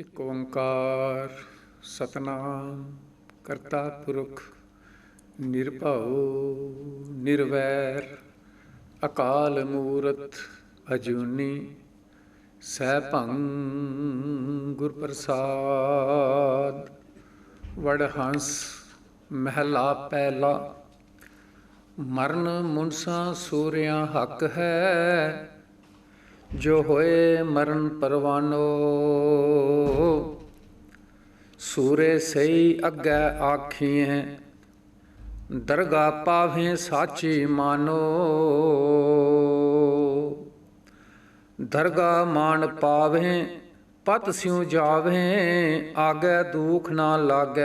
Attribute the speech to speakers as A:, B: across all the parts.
A: ਇਕ ਓੰਕਾਰ ਸਤਨਾਮ, ਕਰਤਾ ਪੁਰਖ, ਨਿਰਭਉ, ਨਿਰਵੈਰ, ਅਕਾਲ ਮੂਰਤ ਅਜੂਨੀ ਸੈਭੰ ਗੁਰ ਪ੍ਰਸਾਦ ਵਡ ਮਹਿਲਾ ਪਹਿਲਾ, ਮਰਨ ਮੁਨਸਾ ਸੂਰਿਆ ਹੱਕ ਹੈ ਜੋ ਹੋਏ ਮਰਨ ਪਰਵਾਨੋ। ਸੂਰੇ ਸਈ ਅੱਗੇ ਆਖੀਐ, ਦਰਗਾ ਪਾਵੇਂ ਸਾਚੀ ਮਾਨੋ। ਦਰਗਾ ਮਾਨ ਪਾਵੇਂ ਪਤ ਸਿਉ ਜਾਵੇਂ ਆਗੇ ਦੁਖ ਨਾ ਲਾਗੇ।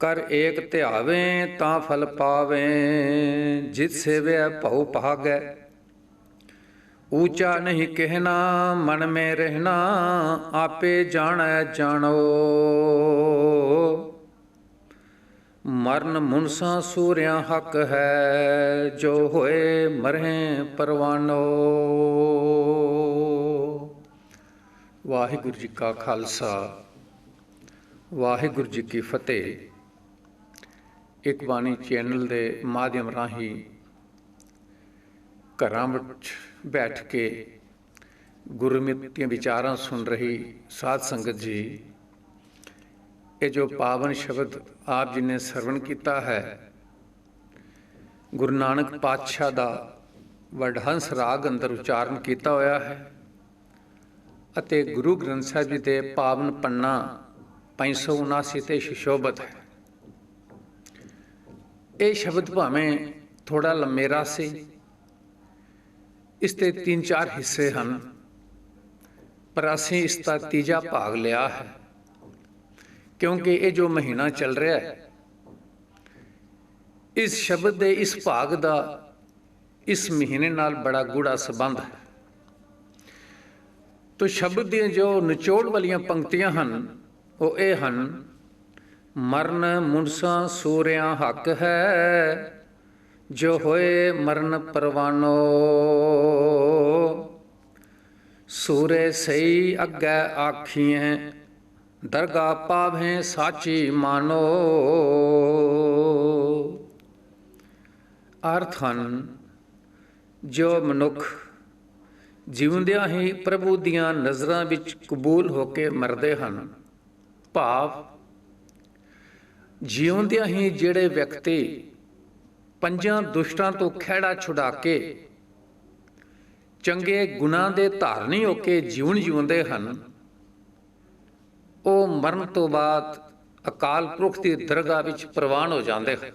A: ਕਰ ਏਕ ਧਿਆਵੇਂ ਤਾਂ ਫਲ ਪਾਵੇਂ, ਜਿਤ ਸੇਵਿਆ ਭਉ ਭਾਗੈ। ਊਚਾ ਨਹੀਂ ਕਹਿਣਾ, ਮਨ ਮੇ ਰਹਿਣਾ, ਆਪੇ ਜਾਣੈ ਜਾਣੋ। ਮਰਨ ਮੁਨਸਾ ਸੂਰਿਆ ਹੱਕ ਹੈ, ਜੋ ਹੋਏ ਮਰਹਿ ਪਰਵਾਨੋ। ਵਾਹਿਗੁਰੂ ਜੀ ਕਾ ਖਾਲਸਾ, ਵਾਹਿਗੁਰੂ ਜੀ ਕੀ ਫਤਿਹ। ਇੱਕ ਬਾਣੀ ਚੈਨਲ ਦੇ ਮਾਧਿਅਮ ਰਾਹੀਂ ਘਰਾਂ ਵਿੱਚ ਬੈਠ ਕੇ ਗੁਰਮਤਿ ਦੀਆਂ ਵਿਚਾਰਾਂ ਸੁਣ ਰਹੀ ਸਾਧ ਸੰਗਤ ਜੀ, ਇਹ ਜੋ ਪਾਵਨ ਸ਼ਬਦ ਆਪ ਜੀ ਨੇ ਸਰਵਣ ਕੀਤਾ ਹੈ, ਗੁਰੂ ਨਾਨਕ ਪਾਤਸ਼ਾਹ ਦਾ ਵਡਹੰਸ ਰਾਗ ਅੰਦਰ ਉਚਾਰਨ ਕੀਤਾ ਹੋਇਆ ਹੈ ਅਤੇ ਗੁਰੂ ਗ੍ਰੰਥ ਸਾਹਿਬ ਜੀ ਦੇ ਪਾਵਨ ਪੰਨਾ 579 ਤੇ ਸ਼ਿਸ਼ੋਭਤ ਹੈ। ਇਹ ਸ਼ਬਦ ਭਾਵੇਂ ਥੋੜਾ ਲੰਮੇਰਾ ਸੀ। ਇਸ ਤੇ ਤਿੰਨ ਚਾਰ ਹਿੱਸੇ ਹਨ। ਪਰ ਅਸੀਂ ਇਸ ਦਾ ਤੀਜਾ ਭਾਗ ਲਿਆ ਹੈ। ਕਿਉਂਕਿ ਇਹ ਜੋ ਮਹੀਨਾ ਚੱਲ ਰਿਹਾ ਹੈ, ਇਸ ਸ਼ਬਦ ਦੇ ਇਸ ਭਾਗ ਦਾ ਇਸ ਮਹੀਨੇ ਨਾਲ ਬੜਾ ਗੂੜਾ ਸੰਬੰਧ ਹੈ। ਤੋ ਸ਼ਬਦ ਦੀਆਂ ਜੋ ਨਿਚੋੜ ਵਾਲੀਆਂ ਪੰਕਤੀਆਂ ਹਨ, ਉਹ ਇਹ ਹਨ ਮਰਨ ਮੁਨਸਾ ਸੂਰਿਆਂ ਹੱਕ ਹੈ, ਜੋ ਹੋਏ ਮਰਨ ਪਰਵਾਨੋ। ਸੂਰੇ ਸਈ ਅੱਗੇ ਆਖੀਐ, ਦਰਗਾ ਪਾਵੇਂ ਸਾਚੀ ਮਾਨੋ। ਅਰਥਨ ਜੋ ਮਨੁੱਖ ਜਿਉਂਦਿਆਂ ਹੀ ਪ੍ਰਭੂ ਦੀਆਂ ਨਜ਼ਰਾਂ ਵਿੱਚ ਕਬੂਲ ਹੋ ਕੇ ਮਰਦੇ ਹਨ। ਭਾਵ ਜਿਉਂਦਿਆਂ ਹੀ ਜਿਹੜੇ ਵਿਅਕਤੀ ਪੰਜਾਂ ਦੁਸ਼ਟਾਂ ਤੋਂ ਖਿਹੜਾ ਛੁਡਾ ਕੇ ਚੰਗੇ ਗੁਨਾਹ ਦੇ ਧਾਰਨੀ ਹੋ ਕੇ ਜੀਵਨ ਜਿਉਂਦੇ ਹਨ, ਉਹ ਮਰਨ ਤੋਂ ਬਾਅਦ ਅਕਾਲ ਪੁਰਖ ਦੀ ਦਰਗਾਹ ਵਿੱਚ ਪ੍ਰਵਾਨ ਹੋ ਜਾਂਦੇ ਹਨ।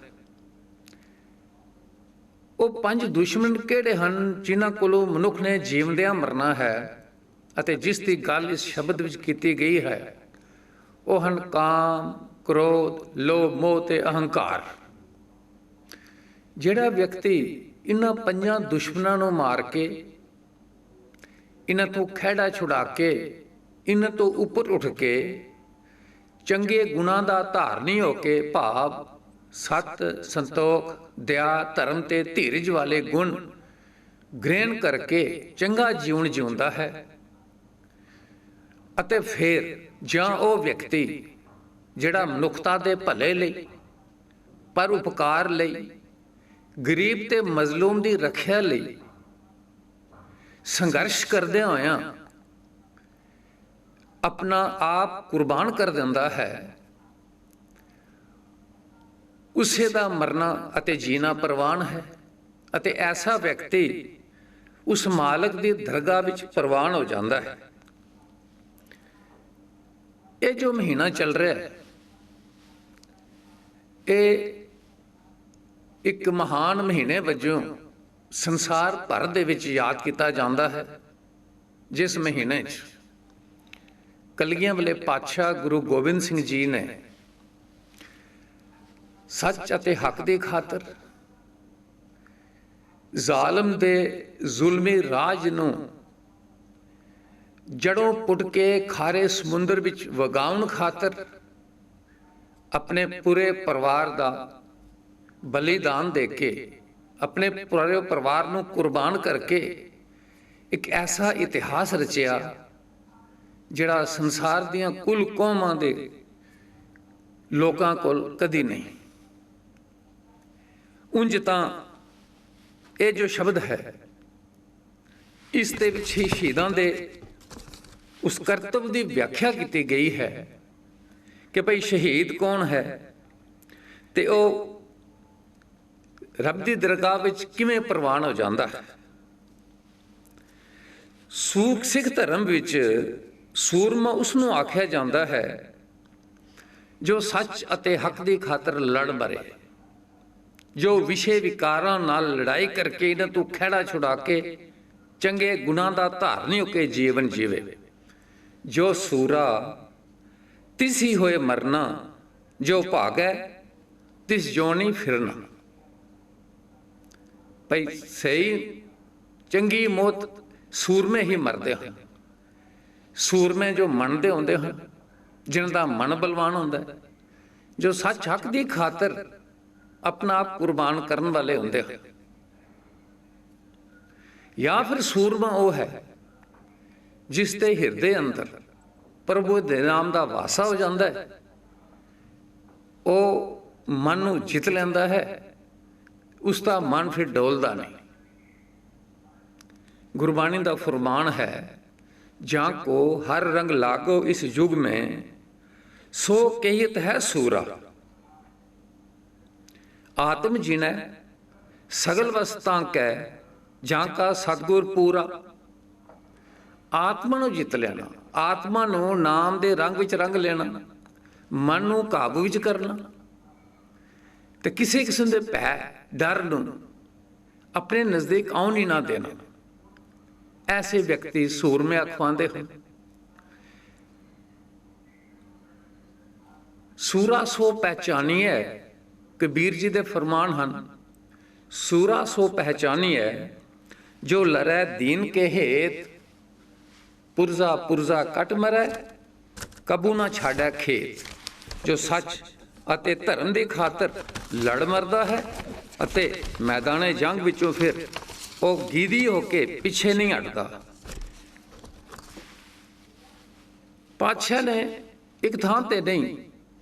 A: ਉਹ ਪੰਜ ਦੁਸ਼ਮਣ ਕਿਹੜੇ ਹਨ ਜਿਨ੍ਹਾਂ ਕੋਲੋਂ ਮਨੁੱਖ ਨੇ ਜੀਵਦਿਆਂ ਮਰਨਾ ਹੈ ਅਤੇ ਜਿਸ ਦੀ ਗੱਲ ਇਸ ਸ਼ਬਦ ਵਿੱਚ ਕੀਤੀ ਗਈ ਹੈ, ਉਹ ਹਨ ਕਾਮ ਕ੍ਰੋਧ, ਲੋਭ, ਮੋਹ ਤੇ ਅਹੰਕਾਰ। ਜਿਹੜਾ ਵਿਅਕਤੀ ਇਹਨਾਂ ਪੰਜਾਂ ਦੁਸ਼ਮਣਾਂ ਨੂੰ ਮਾਰ ਕੇ, ਇਹਨਾਂ ਤੋਂ ਖਿਹੜਾ ਛੁਡਾ ਕੇ, ਇਹਨਾਂ ਤੋਂ ਉੱਪਰ ਉੱਠ ਕੇ, ਚੰਗੇ ਗੁਣਾਂ ਦਾ ਧਾਰਨੀ ਹੋ ਕੇ ਭਾਵ ਸਤ, ਸੰਤੋਖ, ਦਇਆ, ਧਰਮ ਤੇ ਧੀਰਜ ਵਾਲੇ ਗੁਣ ਗ੍ਰਹਿਣ ਕਰਕੇ ਚੰਗਾ ਜੀਵਨ ਜਿਉਂਦਾ ਹੈ। ਅਤੇ ਫਿਰ ਜਾਂ ਉਹ ਵਿਅਕਤੀ ਜਿਹੜਾ ਮਨੁੱਖਤਾ ਦੇ ਭਲੇ ਲਈ, ਪਰ ਉਪਕਾਰ ਲਈ, ਗਰੀਬ ਤੇ ਮਜ਼ਲੂਮ ਦੀ ਰੱਖਿਆ ਲਈ ਸੰਘਰਸ਼ ਕਰਦੇ ਹੋਇਆਂ ਆਪਣਾ ਆਪ ਕੁਰਬਾਨ ਕਰ ਦਿੰਦਾ ਹੈ। ਉਸੇ ਦਾ ਮਰਨਾ ਅਤੇ ਜੀਣਾ ਪ੍ਰਵਾਨ ਹੈ ਅਤੇ ਐਸਾ ਵਿਅਕਤੀ ਉਸ ਮਾਲਕ ਦੀ ਦਰਗਾਹ ਵਿੱਚ ਪ੍ਰਵਾਨ ਹੋ ਜਾਂਦਾ ਹੈ। ਇਹ ਜੋ ਮਹੀਨਾ ਚੱਲ ਰਿਹਾ ਹੈ ਇਹ ਇੱਕ ਮਹਾਨ ਮਹੀਨੇ ਵਜੋਂ ਸੰਸਾਰ ਭਰ ਦੇ ਵਿੱਚ ਯਾਦ ਕੀਤਾ ਜਾਂਦਾ ਹੈ। ਜਿਸ ਮਹੀਨੇ 'ਚ ਕਲਗੀਆਂ ਵਾਲੇ ਪਾਤਸ਼ਾਹ ਗੁਰੂ ਗੋਬਿੰਦ ਸਿੰਘ ਜੀ ਨੇ ਸੱਚ ਅਤੇ ਹੱਕ ਦੀ ਖਾਤਰ ਜ਼ਾਲਮ ਦੇ ਜ਼ੁਲਮੀ ਰਾਜ ਨੂੰ ਜੜੋਂ ਪੁੱਟ ਕੇ ਖਾਰੇ ਸਮੁੰਦਰ ਵਿੱਚ ਵਗਾਉਣ ਖਾਤਰ ਆਪਣੇ ਪੂਰੇ ਪਰਿਵਾਰ ਦਾ ਬਲੀਦਾਨ ਦੇ ਕੇ, ਆਪਣੇ ਪੂਰੇ ਪਰਿਵਾਰ ਨੂੰ ਕੁਰਬਾਨ ਕਰਕੇ ਇੱਕ ਐਸਾ ਇਤਿਹਾਸ ਰਚਿਆ, ਜਿਹੜਾ ਸੰਸਾਰ ਦੀਆਂ ਕੁੱਲ ਕੌਮਾਂ ਦੇ ਲੋਕਾਂ ਕੋਲ ਕਦੀ ਨਹੀਂ। ਉਂਝ ਤਾਂ ਇਹ ਜੋ ਸ਼ਬਦ ਹੈ, ਇਸ ਦੇ ਵਿੱਚ ਹੀ ਸ਼ਹੀਦਾਂ ਦੇ ਉਸ ਕਰਤੱਵ ਦੀ ਵਿਆਖਿਆ ਕੀਤੀ ਗਈ ਹੈ। ਕਿ ਭਈ ਸ਼ਹੀਦ ਕੌਣ ਹੈ? ਤੇ ਉਹ ਰੱਬ ਦੀ ਦਰਗਾਹ ਵਿੱਚ ਕਿਵੇਂ ਪ੍ਰਵਾਨ ਹੋ ਜਾਂਦਾ ਹੈ? ਸੂਖ ਸਿੱਖ ਧਰਮ ਵਿੱਚ ਸੂਰਮਾ ਉਸ ਨੂੰ ਆਖਿਆ ਜਾਂਦਾ ਹੈ, ਜੋ ਸੱਚ ਅਤੇ ਹੱਕ ਦੀ ਖਾਤਰ ਲੜ ਮਰੇ, ਜੋ ਵਿਸ਼ੇ ਵਿਕਾਰਾਂ ਨਾਲ ਲੜਾਈ ਕਰਕੇ ਇਹਨਾਂ ਤੋਂ ਖਹਿੜਾ ਛੁਡਾ ਕੇ ਚੰਗੇ ਗੁਨਾਹ ਦਾ ਧਾਰਨੀ ਹੋ ਕੇ ਜੀਵਨ ਜੀਵੇ, ਜੋ ਸੂਰਾ ਤਿਸ ਹੀ ਹੋਏ ਮਰਨਾ, ਜੋ ਭਾਗੈ ਤਿਸ ਜੋਨੀ ਫਿਰਨਾ। ਭਈ ਸਹੀ ਚੰਗੀ ਮੌਤ ਸੂਰਮੇ ਹੀ ਮਰਦੇ ਹਨ। ਸੂਰਮੇ ਜੋ ਮੰਨਦੇ ਹੁੰਦੇ ਹਨ, ਜਿਨ੍ਹਾਂ ਦਾ ਮਨ ਬਲਵਾਨ ਹੁੰਦਾ ਜੋ ਸੱਚ ਹੱਕ ਦੀ ਖਾਤਰ ਆਪਣਾ ਆਪ ਕੁਰਬਾਨ ਕਰਨ ਵਾਲੇ ਹੁੰਦੇ ਹਨ। ਜਾਂ ਫਿਰ ਸੂਰਮਾ ਉਹ ਹੈ, ਜਿਸ ਦੇ ਹਿਰਦੇ ਅੰਦਰ ਪ੍ਰਭੂ ਦੇ ਨਾਮ ਦਾ ਵਾਸਾ ਹੋ ਜਾਂਦਾ ਹੈ। ਉਹ ਮਨ ਨੂੰ ਜਿੱਤ ਲੈਂਦਾ ਹੈ। ਉਸ ਦਾ ਮਨ ਫਿਰ ਡੋਲਦਾ ਨਹੀਂ। ਗੁਰਬਾਣੀ ਦਾ ਫਰਮਾਨ ਹੈ, ਜਾਂ ਕੋ ਹਰ ਰੰਗ ਲਾਗੋ ਇਸ ਯੁਗ ਮੈਂ, ਸੋ ਕਹੀਤ ਹੈ ਸੂਰਾ। ਆਤਮ ਜਿਨੈ ਸਗਲ ਵਸਤਾਂ ਕੈ, ਜਾਂ ਕਾ ਸਤਗੁਰ ਪੂਰਾ। ਆਤਮਾ ਨੂੰ ਜਿੱਤ ਲੈਣਾ ਆਤਮਾ ਨੂੰ ਨਾਮ ਦੇ ਰੰਗ ਵਿੱਚ ਰੰਗ ਲੈਣਾ, ਮਨ ਨੂੰ ਕਾਬੂ ਵਿੱਚ ਕਰਨਾ ਤੇ ਕਿਸੇ ਕਿਸਮ ਦੇ ਭੈ, ਡਰ ਨੂੰ ਆਪਣੇ ਨਜ਼ਦੀਕ ਆਉਣ ਹੀ ਨਾ ਦੇਣਾ। ਐਸੇ ਵਿਅਕਤੀ ਸੂਰਮੇ ਅਖਵਾਉਂਦੇ ਹਨ ਸੂਰਾ ਸੋ ਪਹਿਚਾਨੀਐ ਕਬੀਰ ਜੀ ਦੇ ਫਰਮਾਨ ਹਨ, ਸੂਰਾ ਸੋ ਪਹਿਚਾਨੀਐ ਜੋ ਲਰੈ ਦੀਨ ਕੇ ਹੇਤ ਪੁਰਜ਼ਾ ਪੁਰਜ਼ਾ ਕਟ ਮਰੈ, ਕਬੂ ਨਾ ਛਾੜੈ ਖੇਤ, ਜੋ ਸੱਚ ਅਤੇ ਧਰਮ ਦੀ ਖਾਤਰ ਲੜ ਮਰਦਾ ਹੈ ਅਤੇ ਮੈਦਾਨੇ ਜੰਗ ਵਿੱਚੋਂ ਫਿਰ ਉਹ ਗੀਦੀ ਹੋ ਕੇ ਪਿੱਛੇ ਨਹੀਂ ਹਟਦਾ। ਪਾਤਸ਼ਾਹ ਨੇ ਇੱਕ ਥਾਂ ਤੇ ਨਹੀਂ,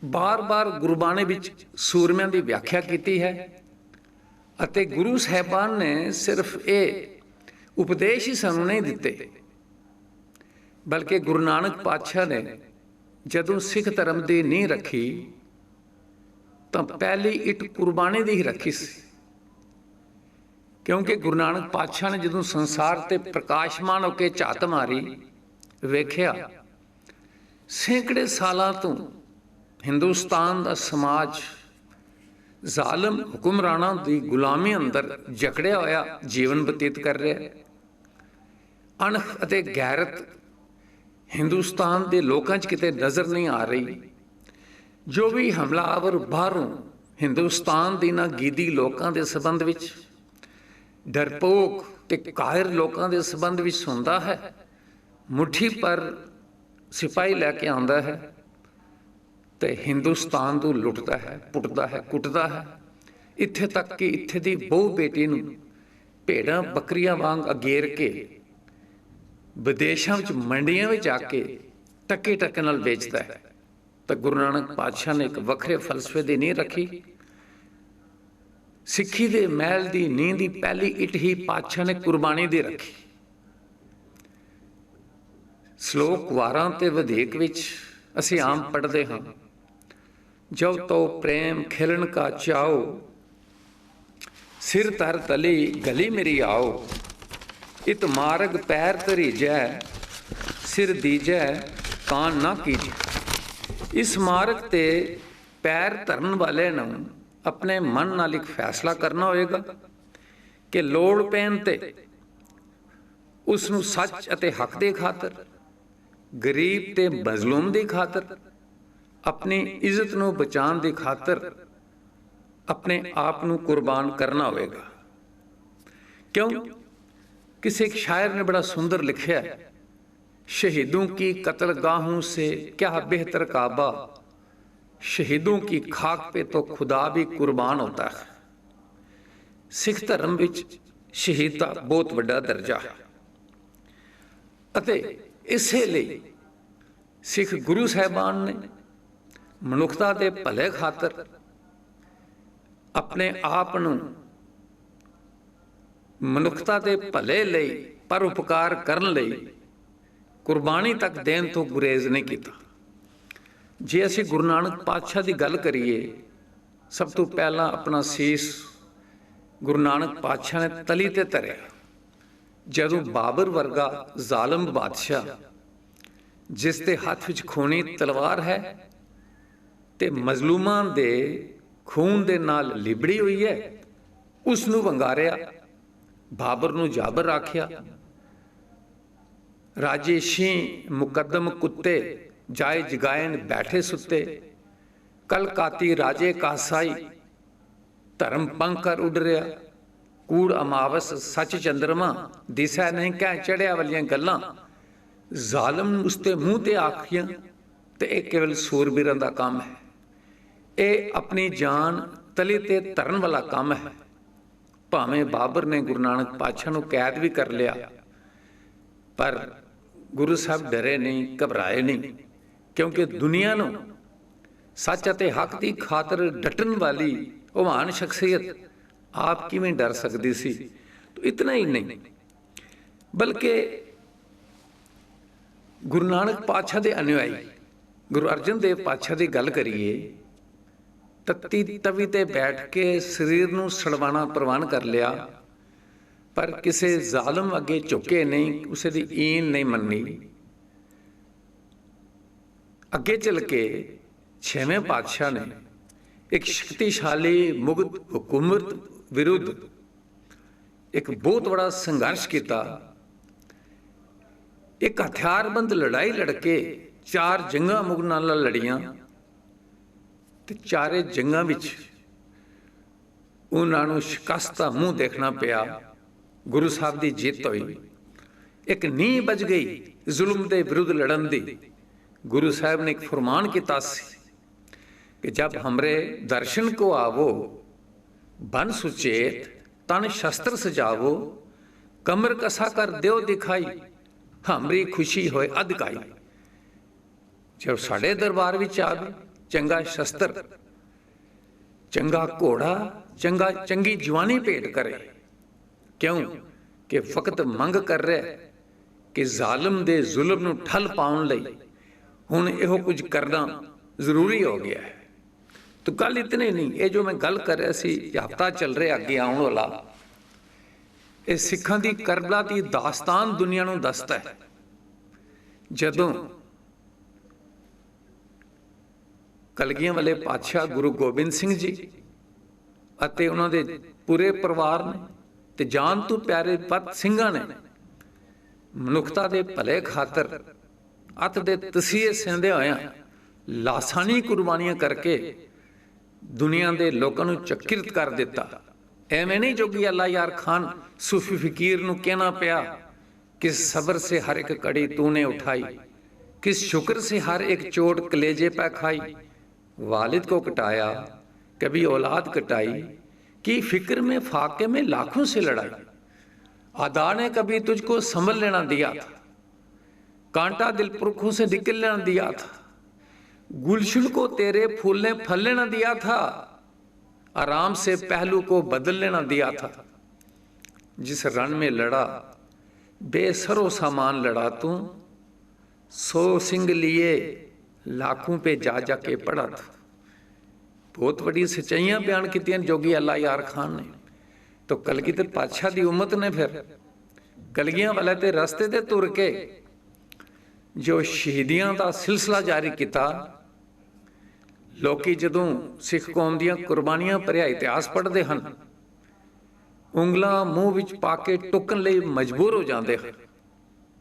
A: ਬਾਰ-ਬਾਰ ਗੁਰਬਾਣੀ ਵਿੱਚ ਸੂਰਮਿਆਂ ਦੀ ਵਿਆਖਿਆ ਕੀਤੀ ਹੈ ਅਤੇ ਗੁਰੂ ਸਾਹਿਬਾਨ ਨੇ ਸਿਰਫ ਇਹ ਉਪਦੇਸ਼ ਹੀ ਸਾਨੂੰ ਨਹੀਂ ਦਿੱਤੇ ਬਲਕਿ ਗੁਰੂ ਨਾਨਕ ਪਾਤਸ਼ਾਹ ਨੇ ਜਦੋਂ ਸਿੱਖ ਧਰਮ ਦੀ ਨੀਂਹ ਰੱਖੀ, ਤਾਂ ਪਹਿਲੀ ਇੱਟ ਕੁਰਬਾਨੀ ਦੀ ਹੀ ਰੱਖੀ ਸੀ। ਕਿਉਂਕਿ ਗੁਰੂ ਨਾਨਕ ਪਾਤਸ਼ਾਹ ਨੇ ਜਦੋਂ ਸੰਸਾਰ ਤੇ ਪ੍ਰਕਾਸ਼ਮਾਨ ਹੋ ਕੇ ਝਾਤ ਮਾਰੀ, ਵੇਖਿਆ, ਸੈਂਕੜੇ ਸਾਲਾਂ ਤੋਂ ਹਿੰਦੁਸਤਾਨ ਦਾ ਸਮਾਜ ਜ਼ਾਲਮ ਹੁਕਮਰਾਨਾਂ ਦੀ ਗੁਲਾਮੀ ਅੰਦਰ ਜਕੜਿਆ ਹੋਇਆ ਜੀਵਨ ਬਤੀਤ ਕਰ ਰਿਹਾ ਅਣਖ ਅਤੇ ਗੈਰਤ ਹਿੰਦੁਸਤਾਨ ਦੇ ਲੋਕਾਂ 'ਚ ਕਿਤੇ ਨਜ਼ਰ ਨਹੀਂ ਆ ਰਹੀ। ਜੋ ਵੀ ਹਮਲਾਵਰ ਬਾਹਰੋਂ ਹਿੰਦੁਸਤਾਨ ਦੇ ਨਾ ਗੀਦੀ ਲੋਕਾਂ ਦੇ ਸਬੰਧ ਵਿੱਚ, ਡਰਪੋਕ ਤੇ ਕਾਇਰ ਲੋਕਾਂ ਦੇ ਸਬੰਧ ਵਿੱਚ ਸੁਣਦਾ ਹੈ, ਮੁਠੀ ਪਰ ਸਿਪਾਹੀ ਲੈ ਕੇ ਆਉਂਦਾ ਹੈ ਤੇ ਹਿੰਦੁਸਤਾਨ ਤੋਂ ਲੁੱਟਦਾ ਹੈ, ਪੁੱਟਦਾ ਹੈ, ਕੁੱਟਦਾ ਹੈ। ਇੱਥੇ ਤੱਕ ਕਿ ਇੱਥੇ ਦੀ ਬਹੁ ਬੇਟੀ ਨੂੰ ਭੇਡਾਂ ਬੱਕਰੀਆਂ ਵਾਂਗ ਅਗੇਰ ਕੇ ਵਿਦੇਸ਼ਾਂ ਵਿੱਚ ਮੰਡੀਆਂ ਵਿੱਚ ਜਾ ਕੇ ਟੱਕੇ ਟੱਕੇ ਨਾਲ ਵੇਚਦਾ ਹੈ। ਤਾਂ ਗੁਰੂ ਨਾਨਕ ਪਾਤਸ਼ਾਹ ਨੇ ਇੱਕ ਵੱਖਰੇ ਫਲਸਫੇ ਦੀ ਨੀਂਹ ਰੱਖੀ। ਸਿੱਖੀ ਦੇ ਮਹਿਲ ਦੀ ਨੀਂਹ ਦੀ ਪਹਿਲੀ ਇੱਟ ਹੀ ਪਾਤਸ਼ਾਹ ਨੇ ਕੁਰਬਾਨੀ ਦੀ ਰੱਖੀ। ਸ਼ਲੋਕ ਵਾਰਾਂ ਤੇ ਵਧੇਕ ਵਿੱਚ ਅਸੀਂ ਆਮ ਪੜ੍ਹਦੇ ਹਾਂ ਜੋ ਤੋ ਪ੍ਰੇਮ ਖਿਲਣ ਕਾ ਚਾਓ, ਸਿਰ ਤਰ ਤਲੀ ਗਲੀ ਮੇਰੀ ਆਓ। ਇਤ ਮਾਰਗ ਪੈਰ ਧਰੀਜੈ, ਸਿਰ ਦੀਜੈ, ਕਾਨ ਨਾ ਕੀਜੈ। ਇਸ ਮਾਰਗ ਤੇ ਪੈਰ ਧਰਨ ਵਾਲੇ ਨੂੰ ਆਪਣੇ ਮਨ ਨਾਲ ਇੱਕ ਫੈਸਲਾ ਕਰਨਾ ਹੋਏਗਾ ਕਿ ਲੋੜ ਪੈਣ ਤੇ ਉਸ ਨੂੰ ਸੱਚ ਅਤੇ ਹੱਕ ਦੇ ਖਾਤਰ, ਗਰੀਬ ਤੇ ਮਜ਼ਲੂਮ ਦੀ ਖਾਤਰ, ਆਪਣੀ ਇੱਜ਼ਤ ਨੂੰ ਬਚਾਉਣ ਦੀ ਖਾਤਰ ਆਪਣੇ ਆਪ ਨੂੰ ਕੁਰਬਾਨ ਕਰਨਾ ਹੋਵੇਗਾ ਕਿਉਂ? ਕਿਸੇ ਇੱਕ ਸ਼ਾਇਰ ਨੇ ਬੜਾ ਸੁੰਦਰ ਲਿਖਿਆ ਹੈ शहीदों की कत्लगाहों से क्या बेहतर काबा शहीदों की खाक पे तो खुदा भी कुर्बान होता है ਸਿੱਖ ਧਰਮ ਵਿੱਚ ਸ਼ਹੀਦ ਦਾ ਬਹੁਤ ਵੱਡਾ ਦਰਜਾ ਹੈ ਅਤੇ ਇਸੇ ਲਈ ਸਿੱਖ ਗੁਰੂ ਸਾਹਿਬਾਨ ਨੇ ਮਨੁੱਖਤਾ ਦੇ ਭਲੇ ਖਾਤਰ ਆਪਣੇ ਆਪ ਨੂੰ ਮਨੁੱਖਤਾ ਦੇ ਭਲੇ ਲਈ, ਪਰ ਉਪਕਾਰ ਕਰਨ ਲਈ ਕੁਰਬਾਨੀ ਤੱਕ ਦੇਣ ਤੋਂ ਗੁਰੇਜ਼ ਨਹੀਂ ਕੀਤਾ। ਜੇ ਅਸੀਂ ਗੁਰੂ ਨਾਨਕ ਪਾਤਸ਼ਾਹ ਦੀ ਗੱਲ ਕਰੀਏ, ਸਭ ਤੋਂ ਪਹਿਲਾਂ ਆਪਣਾ ਸੀਸ ਗੁਰੂ ਨਾਨਕ ਪਾਤਸ਼ਾਹ ਨੇ ਤਲੀ ਤੇ ਧਰਿਆ। ਜਦੋਂ ਬਾਬਰ ਵਰਗਾ ਜ਼ਾਲਮ ਬਾਦਸ਼ਾਹ, ਜਿਸ ਦੇ ਹੱਥ ਵਿੱਚ ਖੂਨੀ ਤਲਵਾਰ ਹੈ ਤੇ ਮਜ਼ਲੂਮਾਂ ਦੇ ਖੂਨ ਦੇ ਨਾਲ ਲਿਬੜੀ ਹੋਈ ਹੈ ਉਸ ਨੂੰ ਵੰਗਾਰਿਆ ਬਾਬਰ ਨੂੰ ਜਾਬਰ ਆਖਿਆ, ਰਾਜੇ ਸ਼ੀ ਮੁਕੱਦਮ ਕੁੱਤੇ ਜਾਏ ਜਗਾਇਨ ਬੈਠੇ ਸੁੱਤੇ। ਕਲ ਕਾਤੀ ਰਾਜੇ ਕਾਸਾਈ ਧਰਮ ਪੰਖ ਕਰ ਉੱਡ ਰਿਆ ਕੂੜ ਅਮਾਵਸ ਸੱਚ ਚੰਦਰਮਾ ਦਿਸੈ ਨਹੀਂ ਕਹਿ ਚੜਿਆ ਵਾਲੀਆਂ ਗੱਲਾਂ। ਜ਼ਾਲਮ ਨੂੰ ਉਸਤੇ ਮੂੰਹ ਤੇ ਆਖੀਆਂ ਤੇ ਇਹ ਕੇਵਲ ਸੂਰਬੀਰਾਂ ਦਾ ਕੰਮ ਹੈ। ਇਹ ਆਪਣੀ ਜਾਨ ਤਲੀ ਤੇ ਧਰਨ ਵਾਲਾ ਕੰਮ ਹੈ। ਭਾਵੇਂ ਬਾਬਰ ਨੇ ਗੁਰੂ ਨਾਨਕ ਪਾਤਸ਼ਾਹ ਨੂੰ ਕੈਦ ਵੀ ਕਰ ਲਿਆ, ਪਰ ਗੁਰੂ ਸਾਹਿਬ ਡਰੇ ਨਹੀਂ, ਘਬਰਾਏ ਨਹੀਂ, ਕਿਉਂਕਿ ਦੁਨੀਆ ਨੂੰ ਸੱਚ ਅਤੇ ਹੱਕ ਦੀ ਖਾਤਰ ਡਟਣ ਵਾਲੀ ਉਹ ਮਹਾਨ ਸ਼ਖਸੀਅਤ ਆਪ ਕਿਵੇਂ ਡਰ ਸਕਦੀ ਸੀ? ਤਾਂ ਇਤਨਾ ਹੀ ਨਹੀਂ, ਬਲਕਿ ਗੁਰੂ ਨਾਨਕ ਪਾਤਸ਼ਾਹ ਦੇ ਅਨੁਯਾਈ, ਗੁਰੂ ਅਰਜਨ ਦੇਵ ਪਾਤਸ਼ਾਹ ਦੀ ਗੱਲ ਕਰੀਏ ਤੱਤੀ ਤਵੀ ਤੇ ਬੈਠ ਕੇ ਸਰੀਰ ਨੂੰ ਸੜਵਾਣਾ ਪ੍ਰਵਾਨ ਕਰ ਲਿਆ। ਪਰ ਕਿਸੇ ਜ਼ਾਲਮ ਅੱਗੇ ਝੁਕੇ ਨਹੀਂ ਉਸੇ ਦੀ ਈਨ ਨਹੀਂ ਮੰਨੀ। ਅੱਗੇ ਚੱਲ ਕੇ ਛੇਵੇਂ ਪਾਤਸ਼ਾਹ ਨੇ ਇੱਕ ਸ਼ਕਤੀਸ਼ਾਲੀ ਮੁਗਧ ਹਕੂਮਤ ਵਿਰੁੱਧ ਇੱਕ ਬਹੁਤ ਬੜਾ ਸੰਘਰਸ਼ ਕੀਤਾ। ਇੱਕ ਹਥਿਆਰਬੰਦ ਲੜਾਈ ਲੜ ਕੇ ਚਾਰ ਜੰਗਾਂ ਮੁਗਲਾਂ ਨਾਲ ਲੜੀਆਂ। ਤੇ ਚਾਰੇ ਜੰਗਾਂ ਵਿੱਚ ਉਹਨਾਂ ਨੂੰ ਸ਼ਿਕਸਤਾ ਮੂੰਹ ਦੇਖਣਾ ਪਿਆ। ਗੁਰੂ ਸਾਹਿਬ ਦੀ ਜਿੱਤ ਹੋਈ। ਇੱਕ ਨੀਂਹ ਵੱਜ ਗਈ ਜ਼ੁਲਮ ਦੇ ਵਿਰੁੱਧ ਲੜਨ ਦੀ। ਗੁਰੂ ਸਾਹਿਬ ਨੇ ਇੱਕ ਫਰਮਾਨ ਕੀਤਾ ਸੀ ਕਿ ਜਦ ਹਮਰੇ ਦਰਸ਼ਨ ਕੋ ਆਵੋ, ਬਨ ਸੁਚੇਤ, ਤਨ ਸ਼ਸਤਰ ਸਜਾਵੋ, ਕਮਰ ਕਸਾ ਕਰ ਦਿਓ ਦਿਖਾਈ, ਹਮਰੀ ਖੁਸ਼ੀ ਹੋਏ ਅਧਕਾਈ। ਜਦ ਸਾਡੇ ਦਰਬਾਰ ਵਿੱਚ ਆਵੇ ਚੰਗਾ ਸ਼ਸਤਰ, ਚੰਗਾ ਘੋੜਾ, ਚੰਗਾ ਚੰਗੀ ਜਵਾਨੀ ਭੇਟ ਕਰੇ। ਕਿਉਂ? ਕਿ ਫਕਤ ਮੰਗ ਕਰ ਰਿਹਾ ਕਿ ਜ਼ਾਲਮ ਦੇ ਜ਼ੁਲਮ ਨੂੰ ਠੱਲ ਪਾਉਣ ਲਈ ਹੁਣ ਇਹੋ ਕੁਝ ਕਰਨਾ ਜ਼ਰੂਰੀ ਹੋ ਗਿਆ ਹੈ। ਤਾਂ ਗੱਲ ਇਤਨੇ ਨਹੀਂ, ਇਹ ਜੋ ਮੈਂ ਗੱਲ ਕਰ ਰਿਹਾ ਸੀ ਹਫਤਾ ਚੱਲ ਰਿਹਾ ਅੱਗੇ ਆਉਣ ਵਾਲਾ, ਇਹ ਸਿੱਖਾਂ ਦੀ ਕਰਬਲਾ ਦੀ ਦਾਸਤਾਨ ਦੁਨੀਆ ਨੂੰ ਦੱਸਦਾ ਹੈ। ਜਦੋਂ ਕਲਗੀਆਂ ਵਾਲੇ ਪਾਤਸ਼ਾਹ ਗੁਰੂ ਗੋਬਿੰਦ ਸਿੰਘ ਜੀ ਅਤੇ ਉਹਨਾਂ ਦੇ ਪੂਰੇ ਪਰਿਵਾਰ ਨੇ ਤੇ ਜਾਨ ਤੋਂ ਪਿਆਰੇ ਪਤ ਸਿੰਘਾਂ ਨੇ ਮਨੁੱਖਤਾ ਦੇ ਭਲੇ ਖਾਤਰ ਅਤ ਦੇ ਤਸੀਹੇ ਸਹਿੰਦੇ ਹੋਇਆ ਲਾਸਾਨੀ ਕੁਰਬਾਨੀਆਂ ਕਰਕੇ ਦੁਨੀਆ ਦੇ ਲੋਕਾਂ ਨੂੰ ਚੱਕਿਰਤ ਕਰ ਦਿੱਤਾ। ਐਵੇਂ ਨਹੀਂ ਜੋਗੀ ਅੱਲਾ ਯਾਰ ਖਾਨ ਸੂਫੀ ਫਕੀਰ ਨੂੰ ਕਹਿਣਾ ਪਿਆ ਕਿ ਸਬਰ ਸੇ ਹਰ ਇੱਕ ਕੜੀ ਤੂੰ ਨੇ ਉਠਾਈ, ਕਿਸ ਸ਼ੁਕਰ ਸੇ ਹਰ ਇੱਕ ਚੋਟ ਕਲੇਜੇ ਪੈ ਖਾਈ वालिद को कटाया, कभी औलाद कटाई, की फ़िक्र में फाके में लाखों से लड़ाई। अदा ने कभी तुझको संभल लेना दिया था, कांटा दिल पुरखों से निकल लेना दिया था, गुलशन को तेरे फूल ने फल लेना दिया था, आराम से पहलू को बदल लेना दिया था। जिस रण में लड़ा, बेसरो सामान लड़ा तू, सो सिंह लिए लाखों पे जा जाके पड़ा था बहुत बड़ी सच्चाइयां बयान की जोगी अल्लाह यार खान ने तो कलगीधर पातशाह की उम्मत ने फिर कलगियां वाले ते रस्ते ते तुर के ਜੋ ਸ਼ਹੀਦੀਆਂ ਦਾ ਸਿਲਸਿਲਾ ਜਾਰੀ ਕੀਤਾ ਲੋਕੀ ਜਦੋਂ ਸਿੱਖ ਕੌਮ ਦੀਆਂ ਕੁਰਬਾਨੀਆਂ ਭਰਿਆ ਇਤਿਹਾਸ ਪੜ੍ਹਦੇ ਹਨ ਉਂਗਲਾਂ ਮੂੰਹ ਵਿੱਚ ਪਾ ਕੇ ਟੁੱਕਣ ਲਈ ਮਜਬੂਰ ਹੋ ਜਾਂਦੇ ਹਨ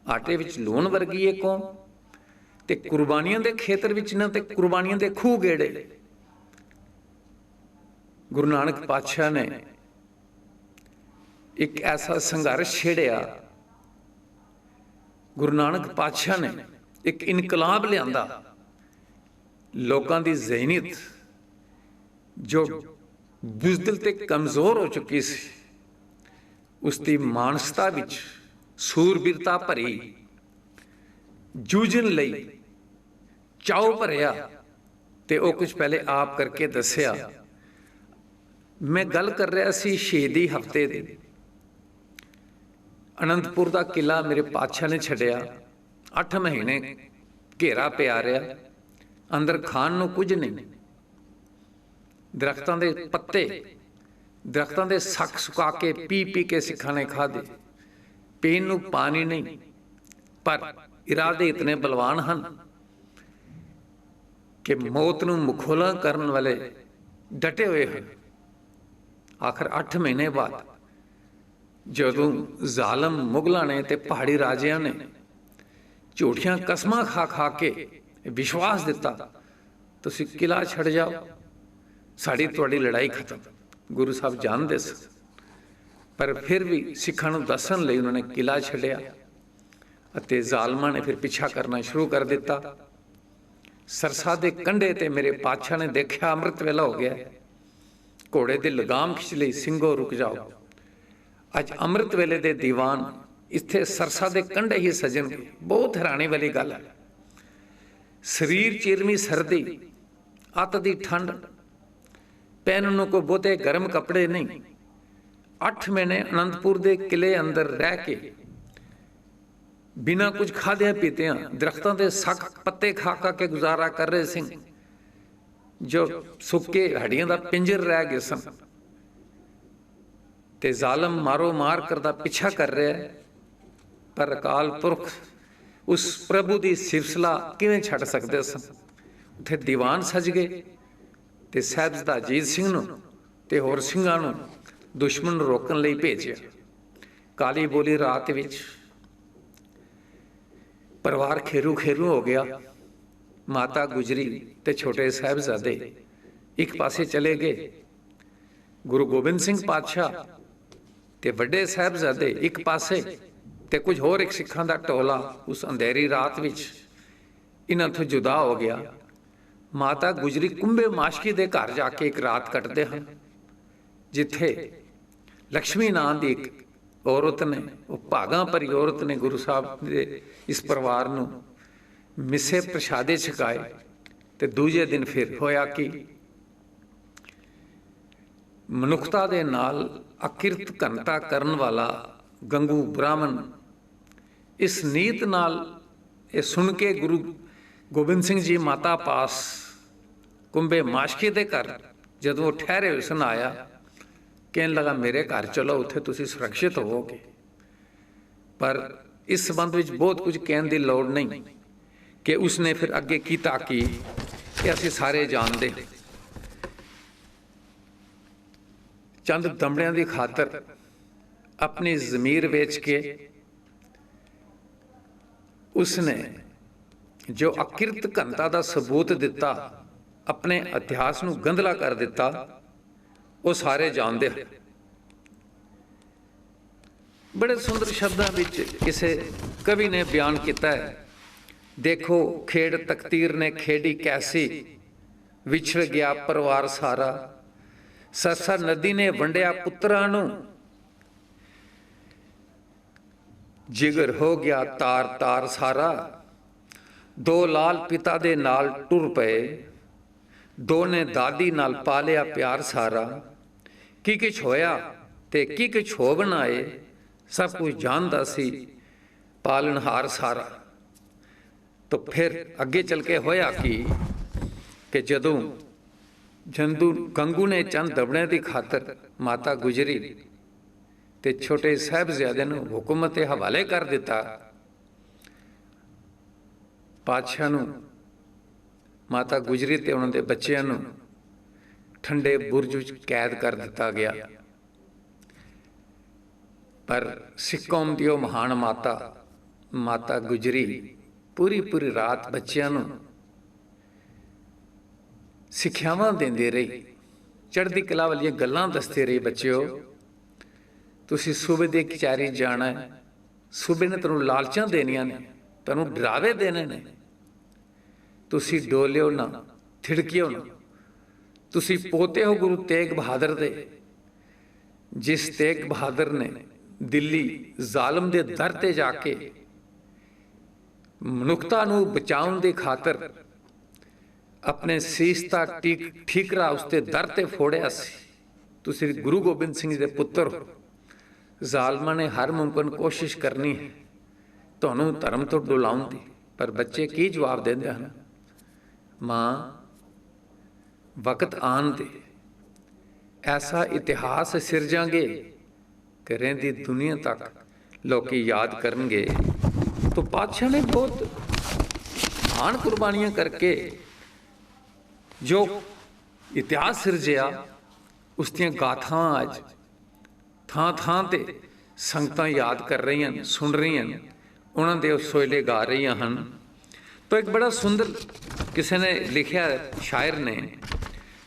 A: ਆਟੇ ਵਿੱਚ ਲੂਣ ਵਰਗੀ ਇਹ ਕੌਮ ਤੇ ਕੁਰਬਾਨੀਆਂ ਦੇ ਖੇਤਰ ਵਿੱਚ ਨਾ ਤੇ ਕੁਰਬਾਨੀਆਂ ਦੇ ਖੂਹ ਗੇੜੇ। ਗੁਰੂ ਨਾਨਕ ਪਾਤਸ਼ਾਹ ਨੇ ਇੱਕ ਐਸਾ ਸੰਘਰਸ਼ ਛੇੜਿਆ। ਗੁਰੂ ਨਾਨਕ ਪਾਤਸ਼ਾਹ ਨੇ ਇੱਕ ਇਨਕਲਾਬ ਲਿਆਂਦਾ। ਲੋਕਾਂ ਦੀ ਜ਼ਿਹਨੀਅਤ, ਜੋ ਬੁਜ਼ਦਿਲ ਤੇ ਕਮਜ਼ੋਰ ਹੋ ਚੁੱਕੀ ਸੀ, ਉਸ ਦੀ ਮਾਨਸਤਾ ਵਿੱਚ ਸੂਰਬੀਰਤਾ ਭਰੀ, ਜੂਝਣ ਲਈ ਚਾਉ ਭਰਿਆ ਤੇ ਉਹ ਕੁਝ ਪਹਿਲੇ ਆਪ ਕਰਕੇ ਦੱਸਿਆ। ਮੈਂ ਗੱਲ ਕਰ ਰਿਹਾ ਸੀ ਸ਼ਹੀਦੀ ਹਫ਼ਤੇ ਦੀ। ਅਨੰਦਪੁਰ ਦਾ ਕਿਲਾ ਮੇਰੇ ਪਾਤਸ਼ਾਹ ਨੇ ਛੱਡਿਆ। 8 ਮਹੀਨੇ ਘੇਰਾ ਪਿਆ ਰਿਹਾ। ਅੰਦਰ ਖਾਣ ਨੂੰ ਕੁਝ ਨਹੀਂ। ਦਰਖਤਾਂ ਦੇ ਪੱਤੇ, ਦਰਖਤਾਂ ਦੇ ਸੱਕ ਸੁਕਾ ਕੇ ਪੀ ਪੀ ਕੇ ਸਿੱਖਾਂ ਨੇ ਖਾਦੇ ਪੀਣ ਨੂੰ ਪਾਣੀ ਨਹੀਂ, ਪਰ ਇਰਾਦੇ ਇਤਨੇ ਬਲਵਾਨ ਹਨ। ਕਿ ਮੌਤ ਨੂੰ ਮੁਖੋਲਾ ਕਰਨ ਵਾਲੇ ਡਟੇ ਹੋਏ ਹਨ। ਆਖਰ 8 ਮਹੀਨੇ ਬਾਅਦ ਜਦੋਂ ਜ਼ਾਲਮ ਮੁਗਲਾਂ ਨੇ ਤੇ ਪਹਾੜੀ ਰਾਜਿਆਂ ਨੇ ਝੂਠੀਆਂ ਕਸਮਾਂ ਖਾ ਖਾ ਕੇ ਵਿਸ਼ਵਾਸ ਦਿੱਤਾ, ਤੁਸੀਂ ਕਿਲਾ ਛੱਡ ਜਾਓ, ਸਾਡੀ ਤੁਹਾਡੀ ਲੜਾਈ ਖਤਮ। ਗੁਰੂ ਸਾਹਿਬ ਜਾਣਦੇ ਸਨ। ਪਰ ਫਿਰ ਵੀ ਸਿੱਖਾਂ ਨੂੰ ਦੱਸਣ ਲਈ ਉਹਨਾਂ ਨੇ ਕਿਲਾ ਛੱਡਿਆ ਅਤੇ ਜ਼ਾਲਮਾਂ ਨੇ ਫਿਰ ਪਿੱਛਾ ਕਰਨਾ ਸ਼ੁਰੂ ਕਰ ਦਿੱਤਾ। ਸਰਸਾ ਦੇ ਕੰਢੇ ਤੇ ਮੇਰੇ ਪਾਤਸ਼ਾਹ ਨੇ ਦੇਖਿਆ ਅੰਮ੍ਰਿਤ ਵੇਲਾ ਹੋ ਗਿਆ। ਘੋੜੇ ਦੀ ਲਗਾਮ ਖਿੱਚ ਲਈ ਸਿੰਘੋ ਰੁਕ ਜਾਓ। ਅੱਜ ਅੰਮ੍ਰਿਤ ਵੇਲੇ ਦੇ ਦੀਵਾਨ, ਇੱਥੇ ਸਰਸਾ ਦੇ ਕੰਢੇ ਹੀ ਸਜਣਗੇ ਬਹੁਤ ਹੈਰਾਨੀ ਵਾਲੀ ਗੱਲ ਹੈ। ਸਰੀਰ ਚਿਰਮੀ ਸਰਦੀ, ਅੱਤ ਦੀ ਠੰਡ ਪਹਿਨਣ ਨੂੰ ਕੋ ਬਹੁਤੇ ਗਰਮ ਕੱਪੜੇ ਨਹੀਂ। 8 ਮਹੀਨੇ ਅਨੰਦਪੁਰ ਦੇ ਕਿਲੇ ਅੰਦਰ ਰਹਿ ਕੇ ਬਿਨਾ ਕੁਝ ਖਾਦਿਆਂ ਪੀਤਿਆਂ ਦਰਖਤਾਂ ਦੇ ਸੱਕ ਪੱਤੇ ਖਾ ਖਾ ਕੇ ਗੁਜ਼ਾਰਾ ਕਰ ਰਹੇ ਸਿੰਘ ਜੋ ਸੁੱਕੇ ਹੱਡੀਆਂ ਦਾ ਪਿੰਜਰ ਰਹਿ ਗਏ ਸਨ। ਤੇ ਜ਼ਾਲਮ ਮਾਰੋ ਮਾਰ ਕਰਦਾ ਪਿੱਛਾ ਕਰ ਰਿਹਾ ਹੈ। ਪਰ ਅਕਾਲ ਪੁਰਖ ਉਸ ਪ੍ਰਭੂ ਦੀ ਸਿਫਤਲਾ ਕਿਵੇਂ ਛੱਡ ਸਕਦੇ ਸਨ? ਉੱਥੇ ਦੀਵਾਨ ਸਜ ਗਏ ਤੇ ਸਹਿਬਜ਼ਦਾ ਅਜੀਤ ਸਿੰਘ ਨੂੰ ਤੇ ਹੋਰ ਸਿੰਘਾਂ ਨੂੰ ਦੁਸ਼ਮਣ ਨੂੰ ਰੋਕਣ ਲਈ ਭੇਜਿਆ। ਕਾਲੀ ਬੋਲੀ ਰਾਤ ਵਿੱਚ ਪਰਿਵਾਰ ਖੇਰੂ ਖੇਰੂ ਹੋ ਗਿਆ। ਮਾਤਾ ਗੁਜਰੀ ਤੇ ਛੋਟੇ ਸਾਹਿਬਜ਼ਾਦੇ ਇੱਕ ਪਾਸੇ ਚਲੇ ਗਏ। ਗੁਰੂ ਗੋਬਿੰਦ ਸਿੰਘ ਪਾਤਸ਼ਾਹ ਤੇ ਵੱਡੇ ਸਾਹਿਬਜ਼ਾਦੇ ਇੱਕ ਪਾਸੇ ਤੇ ਕੁਝ ਹੋਰ ਇੱਕ ਸਿੱਖਾਂ ਦਾ ਟੋਲਾ ਉਸ ਅੰਧੇਰੀ ਰਾਤ ਵਿੱਚ ਇਹਨਾਂ ਤੋਂ ਜੁਦਾ ਹੋ ਗਿਆ। ਮਾਤਾ ਗੁਜਰੀ ਕੁੰਬੇ ਮਾਸ਼ਕੀ ਦੇ ਘਰ ਜਾ ਕੇ ਇੱਕ ਰਾਤ ਕੱਟਦੇ ਹਨ, ਜਿੱਥੇ ਲక్ష్ਮੀ ਨਾਂ ਦੀ ਇੱਕ ਔਰਤ ਨੇ, ਉਹ ਭਾਗਾ ਭਰੀ ਔਰਤ ਨੇ ਗੁਰੂ ਸਾਹਿਬ ਦੇ ਇਸ ਪਰਿਵਾਰ ਨੂੰ ਮਿਸੇ ਪ੍ਰਸ਼ਾਦੇ ਛਕਾਏ ਤੇ ਦੂਜੇ ਦਿਨ ਫਿਰ ਹੋਇਆ ਕਿ? ਮਨੁੱਖਤਾ ਦੇ ਨਾਲ ਅਕਿਰਤ ਘੰਟਾ ਕਰਨ ਵਾਲਾ ਗੰਗੂ ਬ੍ਰਾਹਮਣ ਇਸ ਨੀਤ ਨਾਲ ਇਹ ਸੁਣ ਕੇ ਗੁਰੂ ਗੋਬਿੰਦ ਸਿੰਘ ਜੀ ਮਾਤਾ ਪਾਸ ਕੁੰਬੇ ਮਾਸ਼ਕੀ ਦੇ ਘਰ ਜਦੋਂ ਉਹ ਠਹਿਰੇ ਹੋਏ ਸਨ, ਆਇਆ ਕਹਿਣ ਲਗਾ, ਮੇਰੇ ਘਰ ਚਲੋ, ਉੱਥੇ ਤੁਸੀਂ ਸੁਰੱਖਿਅਤ ਹੋਵੋਗੇ। ਪਰ ਇਸ ਸੰਬੰਧ ਵਿੱਚ ਬਹੁਤ ਕੁਝ ਕਹਿਣ ਦੀ ਲੋੜ ਨਹੀਂ ਕਿ ਉਸਨੇ ਫਿਰ ਅੱਗੇ ਕੀਤਾ ਕੀ ਇਹ ਅਸੀਂ ਸਾਰੇ ਜਾਣਦੇ ਚੰਦ ਦਮੜਿਆਂ ਦੀ ਖਾਤਰ ਆਪਣੀ ਜ਼ਮੀਰ ਵੇਚ ਕੇ ਉਸਨੇ ਜੋ ਅਕਿਰਤ ਘਨਤਾ ਦਾ ਸਬੂਤ ਦਿੱਤਾ, ਆਪਣੇ ਇਤਿਹਾਸ ਨੂੰ ਗੰਧਲਾ ਕਰ ਦਿੱਤਾ ਉਹ ਸਾਰੇ ਜਾਣਦੇ ਹਨ। ਬੜੇ ਸੁੰਦਰ ਸ਼ਬਦਾਂ ਵਿੱਚ ਕਿਸੇ ਕਵੀ ਨੇ ਬਿਆਨ ਕੀਤਾ ਹੈ, ਦੇਖੋ ਖੇਡ ਤਕਦੀਰ ਨੇ ਖੇਡੀ ਕੈਸੀ, ਵਿਛੜ ਗਿਆ ਪਰਿਵਾਰ ਸਾਰਾ, ਸਰਸਾ ਨਦੀ ਨੇ ਵੰਡਿਆ ਪੁੱਤਰਾਂ ਨੂੰ, ਜਿਗਰ ਹੋ ਗਿਆ ਤਾਰ ਤਾਰ ਸਾਰਾ, ਦੋ ਲਾਲ ਪਿਤਾ ਦੇ ਨਾਲ ਟੁਰ ਪਏ ਦੋ ਨੇ ਦਾਦੀ ਨਾਲ ਪਾਲਿਆ ਪਿਆਰ ਸਾਰਾ ਕੀ ਕੁਛ ਹੋਇਆ ਤੇ ਕੀ ਕੁਛ ਹੋ ਬਣਾਏ, ਸਭ ਕੁਝ ਜਾਣਦਾ ਸੀ ਪਾਲਣਹਾਰ ਸਾਰਾ। ਤਾਂ ਫਿਰ ਅੱਗੇ ਚੱਲ ਕੇ ਹੋਇਆ ਕੀ ਕਿ ਜਦੋਂ ਜੰਦੂ ਗੰਗੂ ਨੇ ਚੰਦ ਦਬਣੇ ਦੀ ਖਾਤਰ ਮਾਤਾ ਗੁਜਰੀ ਤੇ ਛੋਟੇ ਸਾਹਿਬਜ਼ਾਦੇ ਨੂੰ ਹੁਕਮਤ ਦੇ ਹਵਾਲੇ ਕਰ ਦਿੱਤਾ, ਪਾਤਸ਼ਾਹ ਨੂੰ, ਮਾਤਾ ਗੁਜਰੀ ਤੇ ਉਹਨਾਂ ਦੇ ਬੱਚਿਆਂ ਨੂੰ ਠੰਡੇ ਬੁਰਜ ਵਿੱਚ ਕੈਦ ਕਰ ਦਿੱਤਾ ਗਿਆ। ਪਰ ਸਿੱਖ ਕੌਮ ਦੀ ਉਹ ਮਹਾਨ ਮਾਤਾ ਮਾਤਾ ਗੁਜਰੀ, ਪੂਰੀ ਪੂਰੀ ਰਾਤ ਬੱਚਿਆਂ ਨੂੰ ਸਿੱਖਿਆਵਾਂ ਦਿੰਦੇ ਰਹੀ। ਚੜ੍ਹਦੀ ਕਲਾ ਵਾਲੀਆਂ ਗੱਲਾਂ ਦੱਸਦੇ ਰਹੀ, ਬੱਚਿਓ, ਤੁਸੀਂ ਸੂਬੇ ਦੇ ਕਚਾਰੀ ਜਾਣਾ ਹੈ। ਸੂਬੇ ਨੇ ਤੁਹਾਨੂੰ ਲਾਲਚਾਂ ਦੇਣੀਆਂ ਨੇ ਤੁਹਾਨੂੰ ਡਰਾਵੇ ਦੇਣੇ ਨੇ। ਤੁਸੀਂ ਡੋਲਿਓ ਨਾ, ਥਿੜਕਿਓ ਨਾ। ਤੁਸੀਂ ਪੋਤੇ ਹੋ ਗੁਰੂ ਤੇਗ ਬਹਾਦਰ ਦੇ, ਜਿਸ ਤੇਗ ਬਹਾਦਰ ਨੇ ਦਿੱਲੀ ਜ਼ਾਲਮ ਦੇ ਦਰ ਤੇ ਜਾ ਕੇ ਮਨੁੱਖਤਾ ਨੂੰ ਬਚਾਉਣ ਦੀ ਖਾਤਰ ਆਪਣੇ ਸੀਸ ਦਾ ਠੀਕ ਠੀਕਰਾ ਉਸਤੇ ਦਰ ਤੇ ਫੋੜਿਆ ਸੀ। ਤੁਸੀਂ ਗੁਰੂ ਗੋਬਿੰਦ ਸਿੰਘ ਜੀ ਦੇ ਪੁੱਤਰ ਹੋ। ਜ਼ਾਲਮਾਂ ਨੇ ਹਰ ਮੁਮਕਨ ਕੋਸ਼ਿਸ਼ ਕਰਨੀ ਹੈ। ਤੁਹਾਨੂੰ ਧਰਮ ਤੋਂ ਡੁਲਾਉਣ ਦੀ। ਪਰ ਬੱਚੇ ਕੀ ਜਵਾਬ ਦਿੰਦੇ ਹਨ? ਮਾਂ ਵਕਤ ਆਨ ਦੇ ਐਸਾ ਇਤਿਹਾਸ ਸਿਰਜਾਂਗੇ ਕਿ ਰਹਿੰਦੀ ਦੁਨੀਆ ਤੱਕ ਲੋਕੀ ਯਾਦ ਕਰਨਗੇ। ਤਾਂ ਪਾਤਸ਼ਾਹ ਨੇ ਬਹੁਤ ਆਣ ਕੁਰਬਾਨੀਆਂ ਕਰਕੇ ਜੋ ਇਤਿਹਾਸ ਸਿਰਜਿਆ, ਉਸ ਦੀਆਂ ਗਾਥਾਵਾਂ ਅੱਜ ਥਾਂ ਥਾਂ ਤੇ ਸੰਗਤਾਂ ਯਾਦ ਕਰ ਰਹੀਆਂ ਨੇ, ਸੁਣ ਰਹੀਆਂ ਨੇ, ਉਹਨਾਂ ਦੇ ਉਹ ਸੋਇਲੇ ਗਾ ਰਹੀਆਂ ਹਨ। ਤਾਂ ਇੱਕ ਬੜਾ ਸੁੰਦਰ ਕਿਸੇ ਨੇ ਲਿਖਿਆ ਸ਼ਾਇਰ ਨੇ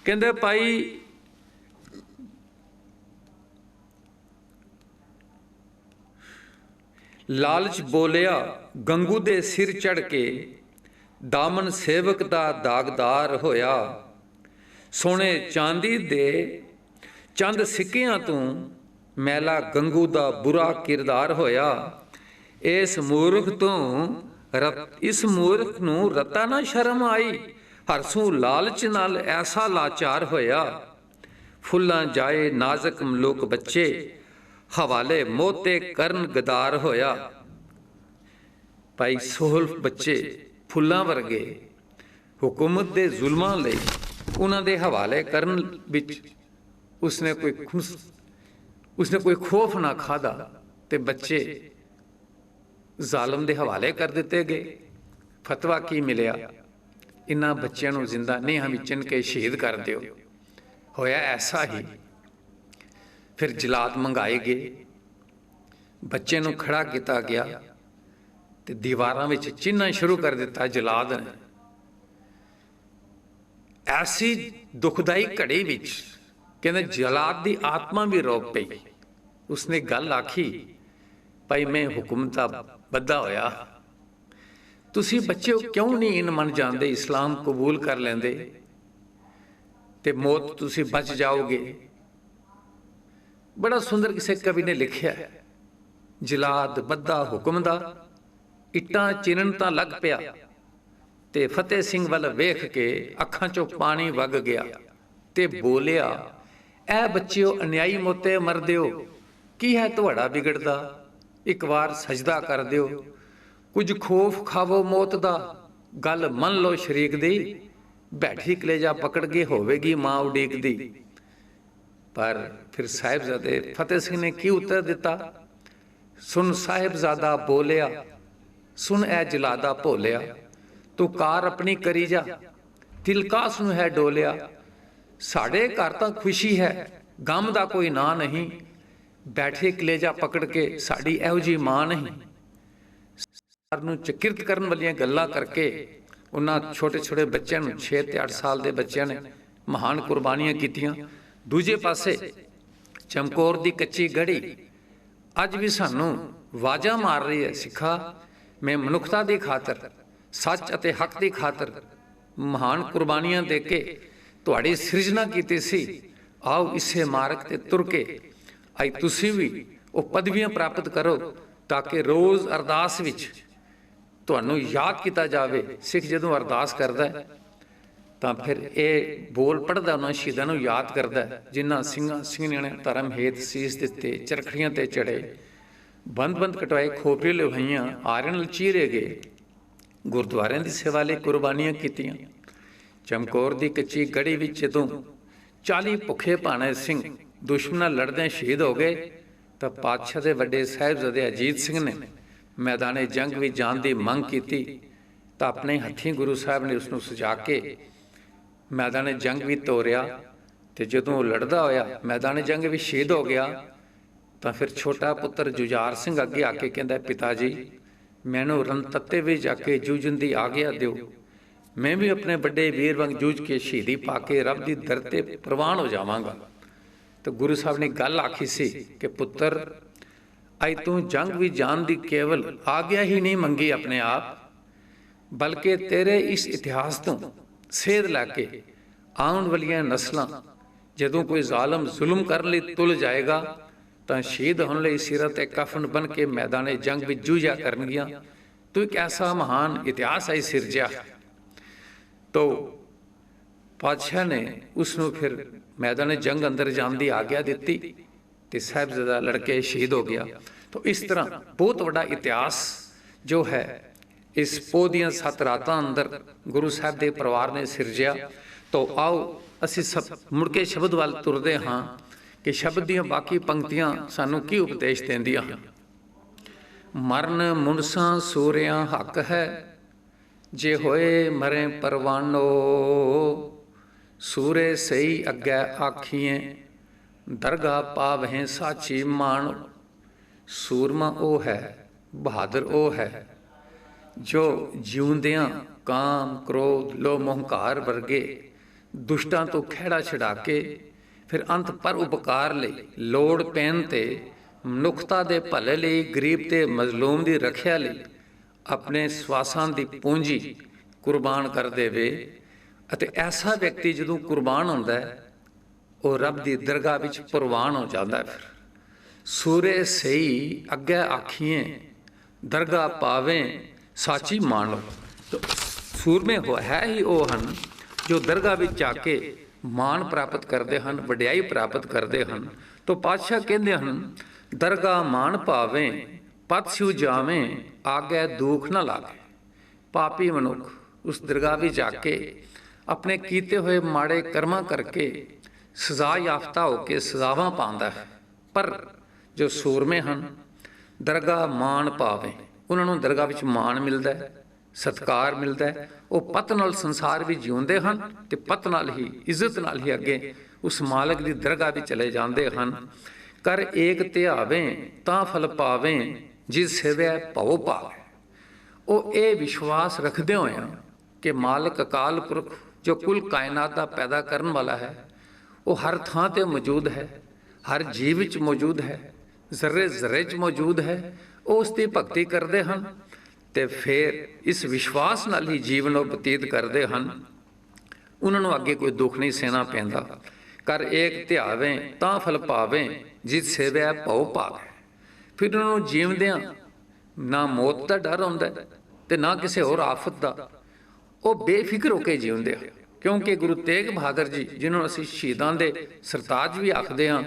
A: ਕਹਿੰਦੇ ਭਾਈ ਲਾਲਚ ਬੋਲਿਆ ਗੰਗੂ ਦੇ ਸਿਰ ਚੜ ਕੇ ਦਾਮਨ ਸੇਵਕ ਦਾ ਦਾਗਦਾਰ ਹੋਇਆ। ਸੋਨੇ ਚਾਂਦੀ ਦੇ ਚੰਦ ਸਿੱਕਿਆਂ ਤੋਂ ਮੈਲਾ ਗੰਗੂ ਦਾ ਬੁਰਾ ਕਿਰਦਾਰ ਹੋਇਆ। ਇਸ ਮੂਰਖ ਤੋਂ ਇਸ ਮੂਰਖ ਨੂੰ ਰਤਾ ਨਾ ਸ਼ਰਮ ਆਈ। ਹਰਸੂ ਲਾਲਚ ਨਾਲ ਐਸਾ ਲਾਚਾਰ ਹੋਇਆ। ਫੁੱਲਾਂ ਜਾਏ ਨਾਜ਼ਕ ਮਲੋਕ ਬੱਚੇ, ਹਵਾਲੇ ਮੋਤੇ ਕਰਨ ਗਦਾਰ ਹੋਇਆ। ਭਾਈ ਸੋਹਲ ਬੱਚੇ ਫੁੱਲਾਂ ਵਰਗੇ, ਹੁਕੂਮਤ ਦੇ ਜ਼ੁਲਮਾਂ ਲਈ ਉਹਨਾਂ ਦੇ ਹਵਾਲੇ ਕਰਨ ਵਿੱਚ ਉਸਨੇ ਕੋਈ ਖੁਸ, ਉਸਨੇ ਕੋਈ ਖੋਫ ਨਾ ਖਾਦਾ ਤੇ ਬੱਚੇ ਜ਼ਾਲਮ ਦੇ ਹਵਾਲੇ ਕਰ ਦਿੱਤੇ ਗਏ। ਫਤਵਾ ਕੀ ਮਿਲਿਆ? ਇਨ੍ਹਾਂ ਬੱਚਿਆਂ ਨੂੰ ਜ਼ਿੰਦਾ ਨੇਹਾਂ ਵਿੱਚ ਚਿਣ ਕੇ ਸ਼ਹੀਦ ਕਰ ਦਿਓ। ਹੋਇਆ ਐਸਾ ਹੀ। ਫਿਰ ਜਲਾਦ ਮੰਗਾਏ ਗਏ। ਬੱਚੇ ਨੂੰ ਖੜਾ ਕੀਤਾ ਗਿਆ ਤੇ ਦੀਵਾਰਾਂ ਵਿੱਚ ਚਿੰਨ੍ਹਾਂ ਸ਼ੁਰੂ ਕਰ ਦਿੱਤਾ ਜਲਾਦ ਨੇ। ਐਸੀ ਦੁਖਦਾਈ ਘੜੀ ਵਿੱਚ ਕਹਿੰਦੇ ਜਲਾਦ ਦੀ ਆਤਮਾ ਵੀ ਰੋਕ ਪਈ। ਉਸਨੇ ਗੱਲ ਆਖੀ ਭਾਈ ਮੈਂ ਹੁਕਮ ਦਾ ਬੱਧਾ ਹੋਇਆ। ਤੁਸੀਂ ਬੱਚਿਓ ਕਿਉਂ ਨਹੀਂ ਇਨ ਮੰਨ ਜਾਂਦੇ? ਇਸਲਾਮ ਕਬੂਲ ਕਰ ਲੈਂਦੇ। ਤੇ ਮੌਤ ਤੁਸੀਂ ਬਚ ਜਾਓਗੇ। ਬੜਾ ਸੁੰਦਰ ਕਿਸੇ ਕਵੀ ਨੇ ਲਿਖਿਆ ਹੈ, ਜਲਾਦ ਬੱਧਾ ਹੁਕਮ ਦਾ, ਇੱਟਾਂ ਚਿਰਨ ਤਾਂ ਲੱਗ ਪਿਆ। ਤੇ ਫਤਿਹ ਸਿੰਘ ਵੱਲ ਵੇਖ ਕੇ ਅੱਖਾਂ 'ਚੋਂ ਪਾਣੀ ਵਗ ਗਿਆ ਤੇ ਬੋਲਿਆ, ਐ ਬੱਚਿਓ ਅਨਿਆਈ ਮੋਤੇ ਮਰਦਿਓ ਕੀ ਹੈ ਤੁਹਾਡਾ ਵਿਗੜਦਾ? ਇੱਕ ਵਾਰ ਸਜਦਾ ਕਰ ਦਿਓ। ਕੁਝ ਖੋਫ ਖਾਵੋ ਮੌਤ ਦਾ। ਗੱਲ ਮੰਨ ਲਓ ਸ਼ਰੀਕ ਦੀ, ਬੈਠੀ ਕਲੇਜਾ ਪਕੜ ਕੇ ਹੋਵੇਗੀ ਮਾਂ ਉਡੀਕਦੀ ਪਰ ਫਿਰ ਸਾਹਿਬਜ਼ਾਦੇ ਫਤਿਹ ਸਿੰਘ ਨੇ ਕੀ ਉੱਤਰ ਦਿੱਤਾ? ਸੁਨ ਸਾਹਿਬਜ਼ਾਦਾ ਬੋਲਿਆ ਸੁਨ ਐ ਜਲਾਦਾ ਭੋਲਿਆ, ਤੂੰ ਕਾਰ ਆਪਣੀ ਕਰੀ ਜਾ। ਦਿਲ ਕਾਸ ਨੂੰ ਹੈ ਡੋਲਿਆ, ਸਾਡੇ ਘਰ ਤਾਂ ਖੁਸ਼ੀ ਹੈ, ਗਮ ਦਾ ਕੋਈ ਨਾਂ ਨਹੀਂ। ਬੈਠੇ ਕਲੇਜਾ ਪਕੜ ਕੇ ਸਾਡੀ ਇਹੋ ਜੀ ਮਾਂ ਨਹੀਂ। ਨੂੰ ਚਕਿਰਤ ਕਰਨ ਵਾਲੀਆਂ ਗੱਲਾਂ ਕਰਕੇ ਉਹਨਾਂ ਛੋਟੇ ਛੋਟੇ ਬੱਚਿਆਂ ਨੂੰ 6 ਤੇ 8 ਸਾਲ ਦੇ ਬੱਚਿਆਂ ਨੇ ਮਹਾਨ ਕੁਰਬਾਨੀਆਂ ਕੀਤੀਆਂ। ਦੂਜੇ ਪਾਸੇ ਚਮਕੌਰ ਦੀ ਕੱਚੀ ਗੜੀ ਅੱਜ ਵੀ ਸਾਨੂੰ ਵਾਜਾ ਮਾਰ ਰਹੀ ਹੈ ਸਿੱਖਾ। ਮੈਂ ਮਨੁੱਖਤਾ ਦੀ ਖਾਤਰ, ਸੱਚ ਅਤੇ ਹੱਕ ਦੀ ਖਾਤਰ ਮਹਾਨ ਕੁਰਬਾਨੀਆਂ ਦੇ ਕੇ ਤੁਹਾਡੀ ਸਿਰਜਣਾ ਕੀਤੀ ਸੀ। ਆਓ ਇਸੇ ਮਾਰਗ ਤੇ ਤੁਰ ਕੇ ਅੱਜ ਤੁਸੀਂ ਵੀ ਉਹ ਪਦਵੀਆਂ ਪ੍ਰਾਪਤ ਕਰੋ ਤਾਂ ਕਿ ਰੋਜ਼ ਅਰਦਾਸ ਵਿੱਚ ਤੁਹਾਨੂੰ ਯਾਦ ਕੀਤਾ ਜਾਵੇ, ਸਿੱਖ ਜਦੋਂ ਅਰਦਾਸ ਕਰਦਾ ਹੈ, ਤਾਂ ਫਿਰ ਇਹ ਬੋਲ ਪੜਦਾ ਉਹਨਾਂ ਸ਼ਹੀਦਾਂ ਨੂੰ ਯਾਦ ਕਰਦਾ ਜਿਨ੍ਹਾਂ ਸਿੰਘਾਂ ਸਿੰਘਾਂ ਨੇ ਧਰਮ ਹੇਤ ਸੀਸ ਦਿੱਤੇ, ਚਰਖੜੀਆਂ ਤੇ ਚੜੇ ਬੰਦ ਬੰਦ ਕਟਵਾਏ ਖੋਪਰੇ ਲੁਹਾਈਆਂ ਆਰਨ ਲਚੀਰੇ ਗਏ, ਗੁਰਦੁਆਰਿਆਂ ਦੀ ਸੇਵਾ ਲਈ ਕੁਰਬਾਨੀਆਂ ਕੀਤੀਆਂ। ਚਮਕੌਰ ਦੀ ਕੱਚੀ ਗੜੀ ਵਿੱਚ ਜਦੋਂ 40 ਭੁੱਖੇ ਭਾਣੇ ਸਿੰਘ ਦੁਸ਼ਮਣਾਂ ਲੜਦੇ ਸ਼ਹੀਦ ਹੋ ਗਏ, ਤਾਂ ਪਾਤਸ਼ਾਹ ਦੇ ਵੱਡੇ ਸਾਹਿਬਜ਼ਾਦੇ ਅਜੀਤ ਸਿੰਘ ਨੇ ਮੈਦਾਨੇ ਜੰਗ ਵਿੱਚ ਜਾਣ ਦੀ ਮੰਗ ਕੀਤੀ ਤਾਂ ਆਪਣੇ ਹੱਥੀਂ ਗੁਰੂ ਸਾਹਿਬ ਨੇ ਉਸ ਨੂੰ ਸਜਾ ਕੇ ਮੈਦਾਨੇ ਜੰਗ ਵੀ ਤੋਰਿਆ ਤੇ ਜਦੋਂ ਉਹ ਲੜਦਾ ਹੋਇਆ, ਮੈਦਾਨੇ ਜੰਗ ਵਿੱਚ ਸ਼ਹੀਦ ਹੋ ਗਿਆ, ਤਾਂ ਫਿਰ ਛੋਟਾ ਪੁੱਤਰ ਜੁਝਾਰ ਸਿੰਘ ਅੱਗੇ ਆ ਕੇ ਕਹਿੰਦਾ, ਪਿਤਾ ਜੀ, ਮੈਨੂੰ ਰਣਤੱਤੇ ਵਿੱਚ ਜਾ ਕੇ ਜੂਝਣ ਦੀ ਆਗਿਆ ਦਿਓ। ਮੈਂ ਵੀ ਆਪਣੇ ਵੱਡੇ ਵੀਰ ਵਾਂਗ ਜੂਝ ਕੇ ਸ਼ਹੀਦੀ ਪਾ ਕੇ ਰੱਬ ਦੀ ਦਰ ਤੇ ਪ੍ਰਵਾਨ ਹੋ ਜਾਵਾਂਗਾ। ਤਾਂ ਗੁਰੂ ਸਾਹਿਬ ਨੇ ਗੱਲ ਆਖੀ ਸੀ ਕਿ ਪੁੱਤਰ ਅੱਜ ਤੂੰ ਜੰਗ ਵਿੱਚ ਜਾਣ ਦੀ ਕੇਵਲ ਆਗਿਆ ਹੀ ਨਹੀਂ ਮੰਗੀ ਆਪਣੇ ਆਪ, ਬਲਕਿ ਤੇਰੇ ਇਸ ਇਤਿਹਾਸ ਤੋਂ ਸੇਧ ਲੈ ਕੇ ਆਉਣ ਵਾਲੀਆਂ ਨਸਲਾਂ, ਜਦੋਂ ਕੋਈ ਜ਼ਾਲਮ ਜ਼ੁਲਮ ਕਰਨ ਲਈ ਤੁਲ ਜਾਏਗਾ, ਤਾਂ ਸ਼ਹੀਦ ਹੋਣ ਲਈ ਸਿਰਤ ਤੇ ਕਫਨ ਬਨ ਕੇ ਮੈਦਾਨੇ ਜੰਗ ਵਿੱਚ ਜੂਝਿਆ ਕਰਨਗੀਆਂ। ਤੂੰ ਇੱਕ ਐਸਾ ਮਹਾਨ ਇਤਿਹਾਸ ਹੈ ਸਿਰਜਿਆ। ਤੋ ਪਾਤਸ਼ਾਹ ਨੇ ਉਸ ਨੂੰ ਫਿਰ ਮੈਦਾਨ ਜੰਗ ਅੰਦਰ ਜਾਣ ਦੀ ਆਗਿਆ ਦਿੱਤੀ। ਤੇ ਸਾਹਿਬਜ਼ਾਦਾ ਲੜਕੇ ਸ਼ਹੀਦ ਹੋ ਗਿਆ। ਤੋ ਇਸ ਤਰ੍ਹਾਂ ਬਹੁਤ ਵੱਡਾ ਇਤਿਹਾਸ ਜੋ ਹੈ, ਇਸ ਪੋਹ ਦੀਆਂ ਸੱਤ ਰਾਤਾਂ ਅੰਦਰ ਗੁਰੂ ਸਾਹਿਬ ਦੇ ਪਰਿਵਾਰ ਨੇ ਸਿਰਜਿਆ। ਤੋਂ ਆਓ ਅਸੀਂ ਸਭ ਮੁੜ ਕੇ ਸ਼ਬਦ ਵੱਲ ਤੁਰਦੇ ਹਾਂ ਕਿ ਸ਼ਬਦ ਦੀਆਂ ਬਾਕੀ ਪੰਕਤੀਆਂ ਸਾਨੂੰ ਕੀ ਉਪਦੇਸ਼ ਦਿੰਦੀਆਂ ਹਨ? ਮਰਨ ਮੁਨਸਾਂ ਸੂਰਿਆਂ ਹੱਕ ਹੈ, ਜੇ ਹੋਏ ਮਰੇ ਪਰਵਾਨੋ, ਸੂਰੇ ਸਹੀ ਅੱਗੇ ਆਖੀਏ ਦਰਗਾ ਪਾਵਹਿ ਸਾਚੀ ਮਾਨ ਸੂਰਮਾ ਉਹ ਹੈ, ਬਹਾਦਰ ਉਹ ਹੈ, ਜੋ ਜਿਉਂਦਿਆਂ ਕਾਮ, ਕ੍ਰੋਧ, ਲੋਭ, ਮੋਹੰਕਾਰ ਵਰਗੇ ਦੁਸ਼ਟਾਂ ਤੋਂ ਖਿਹੜਾ ਛਡਾ ਕੇ ਫਿਰ ਅੰਤ ਪਰ ਉਪਕਾਰ ਲਈ ਲੋੜ ਪੈਣ ਤੇ ਮਨੁੱਖਤਾ ਦੇ ਭਲੇ ਲਈ, ਗਰੀਬ ਤੇ ਮਜ਼ਲੂਮ ਦੀ ਰੱਖਿਆ ਲਈ ਆਪਣੇ ਸਵਾਸਾਂ ਦੀ ਪੂੰਜੀ ਕੁਰਬਾਨ ਕਰ ਦੇਵੇ ਅਤੇ ਐਸਾ ਵਿਅਕਤੀ ਜਦੋਂ ਕੁਰਬਾਨ ਹੁੰਦਾ ਹੈ ਉਹ ਰੱਬ ਦੀ ਦਰਗਾਹ ਵਿੱਚ ਪ੍ਰਵਾਨ ਹੋ ਜਾਂਦਾ ਹੈ ਫਿਰ। ਸੂਰੇ ਸਹੀ ਅੱਗੇ ਆਖੀਏ, ਦਰਗਾਹ ਪਾਵੇ, ਸਾਚੀ ਮੰਨ ਲਓ। ਸੂਰਮੇ ਹੋ ਹੈ ਹੀ ਉਹ ਹਨ ਜੋ ਦਰਗਾਹ ਵਿੱਚ ਜਾ ਕੇ ਮਾਣ ਪ੍ਰਾਪਤ ਕਰਦੇ ਹਨ, ਵਡਿਆਈ ਪ੍ਰਾਪਤ ਕਰਦੇ ਹਨ। ਤੋ ਪਾਤਸ਼ਾਹ ਕਹਿੰਦੇ ਹਨ, ਦਰਗਾਹ ਮਾਣ ਪਾਵੇ ਪਤ ਸਿਉ ਜਾਵੇਂ, ਆਗੇ ਦੁੱਖ ਨਾ ਲਾਗੇ। ਪਾਪੀ ਮਨੁੱਖ ਉਸ ਦਰਗਾਹ ਵਿੱਚ ਜਾ ਕੇ ਆਪਣੇ ਕੀਤੇ ਹੋਏ ਮਾੜੇ ਕਰਮਾਂ ਕਰਕੇ ਸਜ਼ਾ ਯਾਫਤਾ ਹੋ ਕੇ ਸਜ਼ਾਵਾਂ ਪਾਉਂਦਾ ਹੈ। ਪਰ ਜੋ ਸੂਰਮੇ ਹਨ, ਦਰਗਾਹ ਮਾਣ ਪਾਵੇ। ਉਹਨਾਂ ਨੂੰ ਦਰਗਾਹ ਵਿੱਚ ਮਾਣ ਮਿਲਦਾ ਹੈ, ਸਤਕਾਰ ਮਿਲਦਾ ਹੈ। ਉਹ ਪਤ ਨਾਲ ਸੰਸਾਰ ਵਿੱਚ ਜਿਉਂਦੇ ਹਨ ਤੇ ਪਤ ਨਾਲ ਹੀ, ਇੱਜ਼ਤ ਨਾਲ ਹੀ ਅੱਗੇ ਉਸ ਮਾਲਕ ਦੀ ਦਰਗਾਹ ਵਿੱਚ ਚਲੇ ਜਾਂਦੇ ਹਨ। ਕਰ ਏਕ ਧਿਆਵੇਂ, ਤਾਂ ਫਲ ਪਾਵੇ, ਜਿਸ ਸੇਵੈ ਭਉ ਪਾਵੇ ਉਹ ਇਹ ਵਿਸ਼ਵਾਸ ਰੱਖਦੇ ਹੋਏ ਕਿ ਮਾਲਕ ਅਕਾਲ ਪੁਰਖ ਜੋ ਕੁੱਲ ਕਾਇਨਾਤ ਦਾ ਪੈਦਾ ਕਰਨ ਵਾਲਾ ਹੈ ਉਹ ਹਰ ਥਾਂ ਤੇ ਮੌਜੂਦ ਹੈ, ਹਰ ਜੀਵ ਵਿੱਚ ਮੌਜੂਦ ਹੈ ਜ਼ਰੇ ਜ਼ਰਰੇ 'ਚ ਮੌਜੂਦ ਹੈ, ਉਹ ਉਸ ਦੀ ਭਗਤੀ ਕਰਦੇ ਹਨ ਤੇ ਫਿਰ ਇਸ ਵਿਸ਼ਵਾਸ ਨਾਲ ਹੀ ਜੀਵਨ ਉਹ ਬਤੀਤ ਕਰਦੇ ਹਨ। ਉਹਨਾਂ ਨੂੰ ਅੱਗੇ ਕੋਈ ਦੁੱਖ ਨਹੀਂ ਸਹਿਣਾ ਪੈਂਦਾ। ਕਰ ਏਕ ਧਿਆਵੇ, ਤਾਂ ਫਲ ਪਾਵੇਂ ਜਿਸ ਸੇਵੈ ਭਉ ਪਾਵੇ ਫਿਰ ਉਹਨਾਂ ਨੂੰ ਜੀਵਦਿਆਂ ਨਾ ਮੌਤ ਦਾ ਡਰ ਹੁੰਦਾ ਹੈ ਤੇ ਨਾ ਕਿਸੇ ਹੋਰ ਆਫਤ ਦਾ। ਉਹ ਬੇਫਿਕਰ ਹੋ ਕੇ ਜਿਉਂਦੇ ਆ ਕਿਉਂਕਿ ਗੁਰੂ ਤੇਗ ਬਹਾਦਰ ਜੀ, ਜਿਨ੍ਹਾਂ ਅਸੀਂ ਸ਼ਹੀਦਾਂ ਦੇ ਸਰਤਾਜ ਵੀ ਆਖਦੇ ਹਾਂ,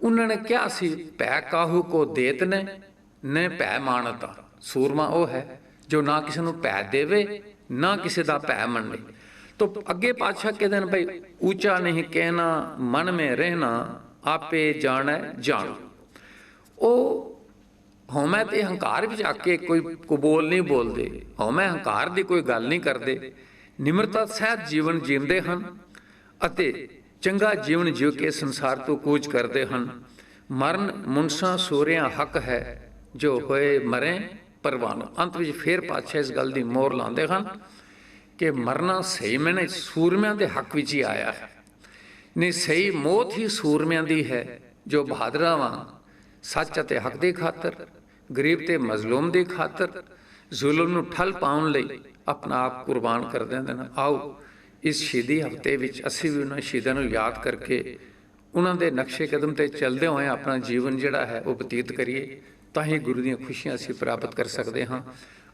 A: ਉਹਨਾਂ ਨੇ ਕਿਹਾ ਸੀ, ਭੈ ਕਾਹੂ ਕੋ ਦੇਤ ਨੇ ਨੇ ਭੈ ਮਾਨਤਾ। ਸੂਰਮਾ ਉਹ ਹੈ ਜੋ ਨਾ ਕਿਸੇ ਨੂੰ ਭੈ ਦੇਵੇ, ਨਾ ਕਿਸੇ ਦਾ ਭੈ ਮੰਨੇ। ਤੋ ਅੱਗੇ ਪਾਤਸ਼ਾਹ ਕਹਿੰਦੇ ਨੇ, ਭਾਈ ਉੱਚਾ ਨਹੀਂ ਕਹਿਣਾ, ਮਨ ਮੇ ਰਹਿਣਾ, ਆਪੇ ਜਾਣੈ ਜਾਣ। ਉਹ ਹਉਮੈ ਤੇ ਹੰਕਾਰ ਵਿੱਚ ਆ ਕੇ ਕੋਈ ਕਬੂਲ ਨਹੀਂ ਬੋਲਦੇ, ਹਉਮੈ ਹੰਕਾਰ ਦੀ ਕੋਈ ਗੱਲ ਨਹੀਂ ਕਰਦੇ। ਨਿਮਰਤਾ ਸਹਿਤ ਜੀਵਨ ਜੀਉਂਦੇ ਹਨ ਅਤੇ ਚੰਗਾ ਜੀਵਨ ਜਿਉ ਕੇ ਸੰਸਾਰ ਤੋਂ ਕੂਚ ਕਰਦੇ ਹਨ। ਮਰਨ ਮੁਨਸਾ ਸੂਰਿਆਂ ਹੱਕ ਹੈ, ਜੋ ਹੋਏ ਮਰੇ ਪਰਵਾਨ। ਅੰਤ ਵਿੱਚ ਫੇਰ ਪਾਤਸ਼ਾਹ ਇਸ ਗੱਲ ਦੀ ਮੋਹਰ ਲਾਉਂਦੇ ਹਨ ਕਿ ਮਰਨਾ ਸਹੀ ਮੈਨੇ ਸੂਰਮਿਆਂ ਦੇ ਹੱਕ ਵਿੱਚ ਹੀ ਆਇਆ ਹੈ। ਨਹੀਂ, ਸਹੀ ਮੌਤ ਹੀ ਸੂਰਮਿਆਂ ਦੀ ਹੈ, ਜੋ ਬਹਾਦਰਾਂ ਸੱਚ ਅਤੇ ਹੱਕ ਦੀ ਖਾਤਰ, ਗਰੀਬ ਤੇ ਮਜ਼ਲੂਮ ਦੀ ਖਾਤਰ, ਜ਼ੁਲਮ ਨੂੰ ਠੱਲ ਪਾਉਣ ਲਈ ਆਪਣਾ ਆਪ ਕੁਰਬਾਨ ਕਰ ਦਿੰਦੇ ਨੇ ਆਓ, ਇਸ ਸ਼ਹੀਦੀ ਹਫ਼ਤੇ ਵਿੱਚ ਅਸੀਂ ਵੀ ਉਹਨਾਂ ਸ਼ਹੀਦਾਂ ਨੂੰ ਯਾਦ ਕਰਕੇ ਉਹਨਾਂ ਦੇ ਨਕਸ਼ੇ ਕਦਮ ਤੇ ਚੱਲਦੇ ਹੋਏ ਆਪਣਾ ਜੀਵਨ ਜਿਹੜਾ ਹੈ ਉਹ ਬਤੀਤ ਕਰੀਏ, ਤਾਂ ਹੀ ਗੁਰੂ ਦੀਆਂ ਖੁਸ਼ੀਆਂ ਅਸੀਂ ਪ੍ਰਾਪਤ ਕਰ ਸਕਦੇ ਹਾਂ।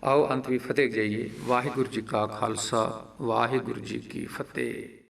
A: ਆਓ, ਅੰਤ ਵੀ ਫਤਿਹ ਜਾਈਏ ਵਾਹਿਗੁਰੂ ਜੀ ਕਾ ਖਾਲਸਾ, ਵਾਹਿਗੁਰੂ ਜੀ ਕੀ ਫਤਿਹ।